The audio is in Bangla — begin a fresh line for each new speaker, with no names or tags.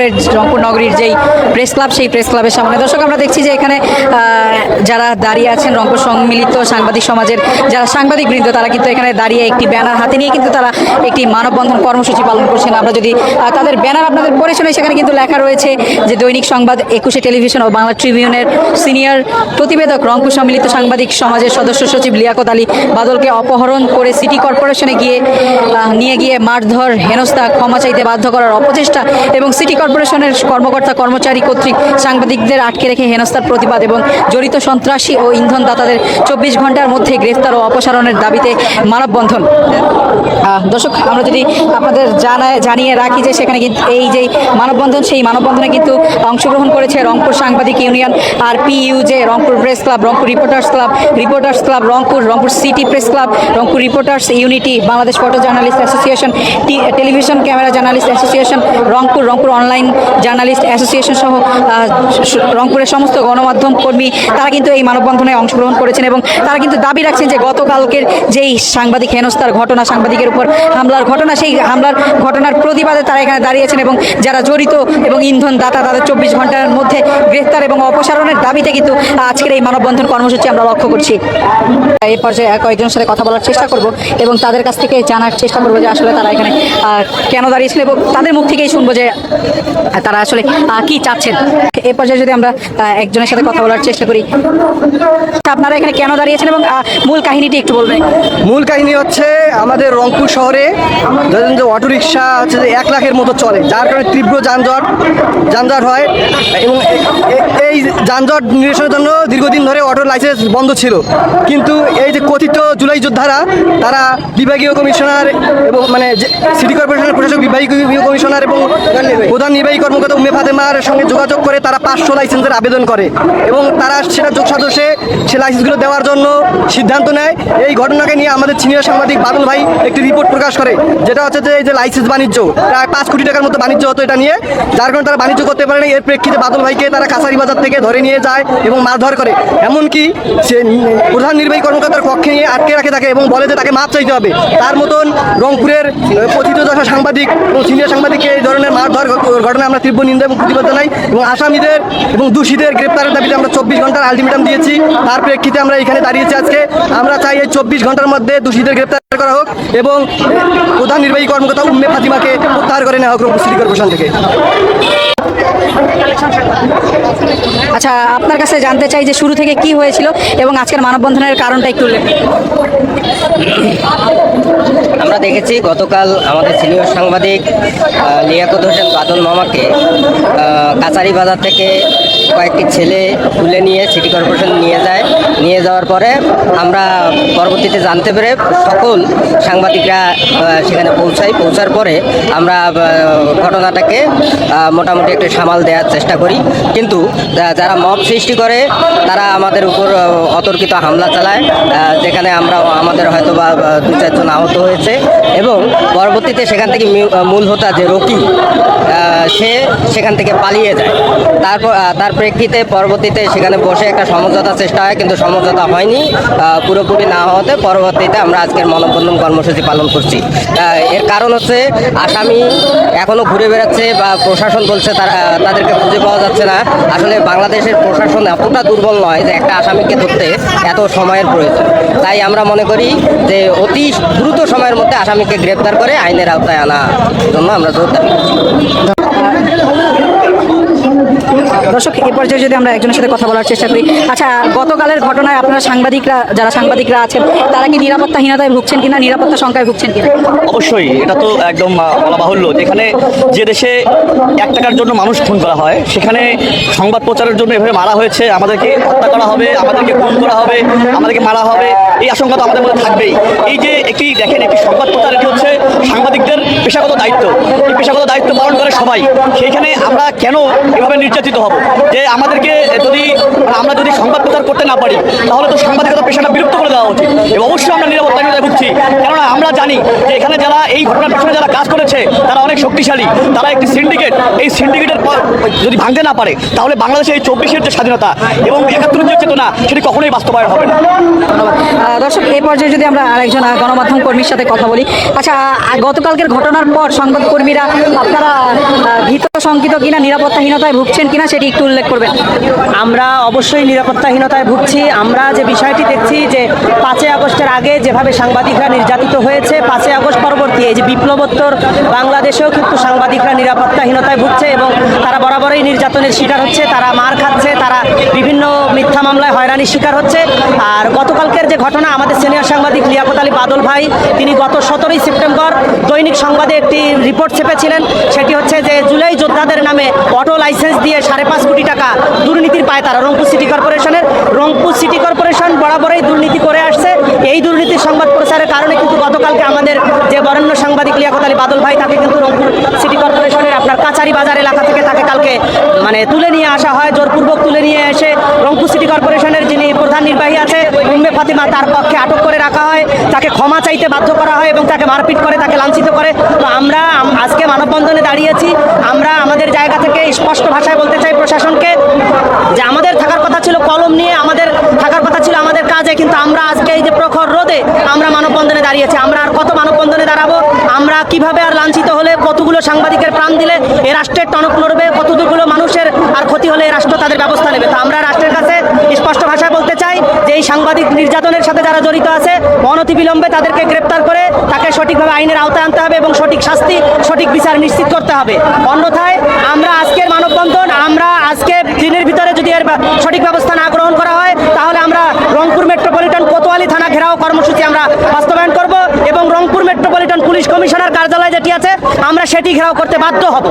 রংপুরের রংপুর নগরীর যেই প্রেস ক্লাব সেই প্রেস ক্লাবের সামনে। দর্শক, আমরা দেখছি যে এখানে যারা দাঁড়িয়ে আছেন রংপুর সম্মিলিত সাংবাদিক সমাজের, যারা সাংবাদিক বৃন্দ, তারা কিন্তু এখানে দাঁড়িয়ে একটি ব্যানার হাতে নিয়ে কিন্তু তারা একটি মানববন্ধন কর্মসূচি পালন করছেন। আমরা যদি তাদের ব্যানার আপনাদের পড়ে শুনে সেখানে কিন্তু লেখা রয়েছে যে, দৈনিক সংবাদ একুশে টেলিভিশন ও বাংলা ট্রিবিউনের সিনিয়র প্রতিবেদক রংপুর সম্মিলিত সাংবাদিক সমাজের সদস্য সচিব লিয়াকত আলী বাদলকে অপহরণ করে সিটি কর্পোরেশনে গিয়ে নিয়ে গিয়ে মারধর, হেনস্থা, ক্ষমা চাইতে বাধ্য করার অপচেষ্টা এবং সিটি কর্পোরেশনের কর্মকর্তা কর্মচারী কর্তৃক সাংবাদিকদের আটকে রেখে হেনস্থার প্রতিবাদ এবং জড়িত সন্ত্রাসী ও ইন্ধনদাতাদের চব্বিশ ঘণ্টার মধ্যে গ্রেফতার ও অপসারণের দাবিতে মানববন্ধন। দর্শক, আমরা যদি আপনাদের জানায় জানিয়ে রাখি যে সেখানে কিন্তু এই যে মানববন্ধন, সেই মানববন্ধনে কিন্তু অংশগ্রহণ করেছে রংপুর সাংবাদিক union R PUJ Rangpur press club, Rangpur reporters club reporters club Rangpur Rangpur city press club, Rangpur reporters unity, Bangladesh photo journalist association television camera journalist association, Rangpur Rangpur online journalist association সহ রংপুরের সমস্ত গণমাধ্যম কর্মী, তারা কিন্তু এই মানববন্ধনে অংশগ্রহণ করেছেন এবং তারা কিন্তু দাবি রাখছেন যে গতকালকের যেই সাংবাদিক হেনস্থার ঘটনা, সাংবাদিকের উপর হামলার ঘটনা, সেই হামলার ঘটনার প্রতিবাদে তারা এখানে দাঁড়িয়েছেন এবং যারা জড়িত এবং ইন্ধন দাতা, তাদের চব্বিশ ঘণ্টার মধ্যে গ্রেফতার এবং অপসারণের দাবিতে কিন্তু আজকের এই মানববন্ধন কর্মসূচি আমরা লক্ষ্য করছি। এই পর্যায়ে কয়েকজনের সাথে কথা বলার চেষ্টা করব এবং তাদের কাছ থেকে জানার চেষ্টা করব যে আসলে তারা এখানে কেন দাঁড়িয়েছিল এবং তাদের মুখ থেকেই শুনব যে তারা আসলে কি চাচ্ছেন? এই পর্যায়ে যদি আমরা একজনের সাথে কথা বলার চেষ্টা করি। আপনারা এখানে কেন দাঁড়িয়েছেন এবং মূল কাহিনীটি একটু বলবেন?
মূল কাহিনী হচ্ছে আমাদের রংপুর শহরে ধরেন যে অটোরিকশা হচ্ছে যে এক লাখের মতো চলে, যার কারণে তীব্র যানজট যানজট হয় এবং এ- এ- এই যানজট নিরসনের জন্য দীর্ঘদিন ধরে অটোর লাইসেন্স বন্ধ ছিল। কিন্তু এই যে কথিত জুলাই যোদ্ধারা, তারা বিভাগীয় কমিশনার এবং মানে সিটি কর্পোরেশনের প্রশাসক, বিভাগীয় কমিশনার এবং প্রধান নির্বাহী কর্মকর্তা উমে ফাতেমার সঙ্গে যোগাযোগ করে তারা পাঁচশো লাইসেন্সের আবেদন করে এবং তারা সেটা যোগ সদস্যে সে লাইসেন্সগুলো দেওয়ার জন্য সিদ্ধান্ত নেয়। এই ঘটনাকে নিয়ে আমাদের সিনিয়র সাংবাদিক বাদল ভাই একটি রিপোর্ট প্রকাশ করে, যেটা হচ্ছে যে এই যে লাইসেন্স বাণিজ্য, প্রায় পাঁচ কোটি টাকার মতো বাণিজ্য হতো এটা নিয়ে। যার কারণে তারা বাণিজ্য করতে পারে না এর প্রেক্ষিতে বাদল ভাইকে তারা কাছারি বাজার থেকে ধরে নিয়ে যায় এবং মারধর করে। এমনকি সে প্রধান নির্বাহী কর্মকর্তার পক্ষে নিয়ে আটকে রাখে থাকে এবং বলে যে তাকে মাপ চাইতে হবে। তার মতন রংপুরের কথিত সাংবাদিক এবং সিনিয়র সাংবাদিককে এই ধরনের মারধর ঘ- ঘটনা আমরা তীব্র নিন্দা এবং প্রতিবাদ জানাই এবং আসামিদের এবং দোষীদের গ্রেপ্তারের দাবিতে আমরা চব্বিশ ঘণ্টার আলটিমেটাম দিয়েছি। তার প্রেক্ষিতে আমরা এখানে দাঁড়িয়েছি আজকে। আমরা চাই এই চব্বিশ ঘণ্টার মধ্যে দোষীদের গ্রেপ্তার করা হোক এবং প্রধান নির্বাহী কর্মকর্তা উম্মে ফাতিমাকে প্রত্যাহার করে নেওয়া হোক সিটি কর্পোরেশন থেকে।
আচ্ছা আপনার কাছে জানতে চাই যে শুরু থেকে কি হয়েছিল এবং আজকের মানববন্ধনের কারণটা একটু
আমরা দেখেছি গতকাল আমাদের সিনিয়র সাংবাদিক লিয়াকত হোসেন বাদল মামাকে কাছারি বাজার থেকে কয়েকটি ছেলে তুলে নিয়ে সিটি কর্পোরেশন নিয়ে যায়। নিয়ে যাওয়ার পরে আমরা পরবর্তীতে জানতে পেরে সকল সাংবাদিকরা সেখানে পৌঁছাই। পৌঁছার পরে আমরা ঘটনাটাকে মোটামুটি একটু সামাল দেওয়ার চেষ্টা করি। কিন্তু যারা মব সৃষ্টি করে, তারা আমাদের উপর অতর্কিত হামলা চালায় যেখানে আমরা, আমাদের হয়তো বা দু চারজন আহত হয়েছে। এবং পরবর্তীতে সেখান থেকে মূল হোতা যে রকি সে সেখান থেকে পালিয়ে যায়। তারপর তার প্রেক্ষিতে পরবর্তীতে সেখানে বসে একটা সমঝোতার চেষ্টা হয়, কিন্তু সমঝোতা হয়নি। পুরোপুরি না হওয়াতে পরবর্তীতে আমরা আজকের মানববন্ধন কর্মসূচি পালন করছি। এর কারণ হচ্ছে, আসামি এখনও ঘুরে বেড়াচ্ছে বা প্রশাসন বলছে তারা তাদেরকে খুঁজে পাওয়া যাচ্ছে না। আসলে বাংলাদেশের প্রশাসন এতটা দুর্বল নয় যে একটা আসামিকে ধরতে এত সময়ের প্রয়োজন। তাই আমরা মনে করি যে অতি দ্রুত সময়ের মধ্যে আসামিকে গ্রেপ্তার করে আইনের আওতায় আনা জন্য আমরা জোর দাবি করছি।
দর্শক এই পর্যায়ে যদি আমরা একজনের সাথে কথা বলার চেষ্টা করি। আচ্ছা গতকালের ঘটনায় আপনারা সাংবাদিকরা, যারা সাংবাদিকরা আছেন, তারা কি নিরাপত্তাহীনতায় ভুগছেন কিনা, নিরাপত্তা সংখ্যায় ভুগছেন কিনা?
অবশ্যই, এটা তো একদম বলা বাহুল্য। যেখানে যে দেশে এক টাকার জন্য মানুষ খুন করা হয়, সেখানে সংবাদ প্রচারের জন্য এভাবে মারা হয়েছে, আমাদেরকে হত্যা করা হবে, আমাদেরকে খুন করা হবে, আমাদেরকে মারা হবে, এই আশঙ্কা তো আমাদের মধ্যে থাকবেই। এই যে একটি, দেখেন, একটি সংবাদ প্রচার, এটি হচ্ছে সাংবাদিকদের পেশাগত দায়িত্ব। পেশাগত দায়িত্ব পালন করে সবাই। সেইখানে আমরা কেন এভাবে নির্যাতিত হব? যে আমাদেরকে যদি মানে আমরা যদি সংবাদ প্রচার করতে না পারি, তাহলে তো সাংবাদিকতা পেশাটা বিলুপ্ত করে দেওয়া উচিত। এবং অবশ্যই আমরা নিরাপত্তাহীনতায় ভুগছি। কেননা আমরা জানি যে এখানে যারা এই ঘটনার পেছনে যারা কাজ করেছে, তারা অনেক শক্তিশালী। তারা একটি সিন্ডিকেট এই সিন্ডিকেটের যদি ভাঙতে না পারে, তাহলে বাংলাদেশে এই চব্বিশের যে স্বাধীনতা এবং একাত্তরের যে চেতনা, সেটি কখনোই বাস্তবায়ন হবে না।
দর্শক এই পর্যায়ে যদি আমরা আরেকজন গণমাধ্যম কর্মীর সাথে কথা বলি আচ্ছা গতকালকের ঘটনার পর সংবাদ কর্মীরা আপনারা ভীত শঙ্কিত কিনা, নিরাপত্তাহীনতায় ভুগছেন কিনা সেটি একটু উল্লেখ করবেন।
আমরা অবশ্যই নিরাপত্তাহীনতায় ভুগছি। আমরা যে বিষয়টি দেখছি যে পাঁচই আগস্টের আগে যেভাবে সাংবাদিকরা নির্যাতিত হয়েছে, পাঁচই আগস্ট পরবর্তী এই যে বিপ্লবোত্তর বাংলাদেশেও কিন্তু সাংবাদিকরা নিরাপত্তাহীনতায় ভুগছে এবং তারা বরাবরই নির্যাতনের শিকার হচ্ছে, তারা মার খাচ্ছে, তারা বিভিন্ন মিথ্যা মামলায় হয়রানির শিকার হচ্ছে। আর গতকালকের যে ঘটনা, আমাদের সিনিয়র সাংবাদিক লিয়াকত আলী বাদল ভাই, তিনি গত সতেরোই সেপ্টেম্বর দৈনিক সংবাদে একটি রিপোর্ট ছেপেছিলেন সেটি হচ্ছে যে, জুলাই যোদ্ধাদের নামে অটো লাইসেন্স দিয়ে সাড়ে পাঁচ কোটি টাকা দুর্নীতির পায় তারা। রংপুর সিটি কর্পোরেশনের, রংপুর সিটি কর্পোরেশন বরাবরই দুর্নীতি করে আসছে। এই দুর্নীতির সংবাদ প্রচারের কারণে কিন্তু গতকালকে আমাদের যে বরেণ্য সাংবাদিক লিয়াকত আলী বাদল ভাই, তাকে কিন্তু রংপুর সিটি কর্পোরেশনের আপনার কাচারি বাজার এলাকা থেকে তাকে কালকে মানে তুলে নিয়ে আসা হয়, জোরপূর্বক তুলে নিয়ে রংপুর সিটি কর্পোরেশনের যিনি প্রধান নির্বাহী আছে, উম্মে ফাতিমা তার পক্ষে আটক করে রাখা হয়, তাকে ক্ষমা চাইতে বাধ্য করা হয় এবং তাকে মারপিট করে, তাকে লাঞ্ছিত করে। তো আমরা আজকে মানববন্ধনে দাঁড়িয়েছি আমরা আমাদের জায়গা থেকে স্পষ্ট ভাষায় বলতে চাই প্রশাসনকে যে আমাদের থাকার কথা ছিল কলম নিয়ে, আমাদের থাকার কথা ছিল আমাদের কাজে, কিন্তু আমরা প্রখর রোদে আমরা মানববন্ধনে দাঁড়িয়েছি। আমরা আর কত মানববন্ধনে দাঁড়াবো? আমরা কীভাবে আর লাঞ্ছিত হলে কতগুলো সাংবাদিকের প্রাণ দিলে এ রাষ্ট্রের টনক লড়বে কতগুলো মানুষের আর ক্ষতি হলে এ রাষ্ট্র তাদের ব্যবস্থা নেবে? তো আমরা রাষ্ট্রের কাছে স্পষ্ট ভাষায় বলতে চাই যে এই সাংবাদিক নির্যাতনের সাথে যারা জড়িত আছে, অনতিবিলম্বে তাদেরকে গ্রেপ্তার করে তাকে সঠিকভাবে আইনের আওতায় আনতে হবে এবং সঠিক শাস্তি, সঠিক বিচার নিশ্চিত করতে হবে। অন্যথায় আমরা আজকের মানববন্ধন, আমরা আজকে দিনের ভিতরে যদি এর সঠিক ব্যবস্থা না গ্রহণ করা হয় তাহলে আমরা রংপুর মেট্রোপলিটন কোতোয়ালি থানা ঘেরাও কর্মসূচি আমরা বাস্তবায়ন করব এবং রংপুর মেট্রোপলিটন পুলিশ কমিশনার কার্যালয় যেটি আছে, আমরা সেটি ঘেরাও করতে বাধ্য হব।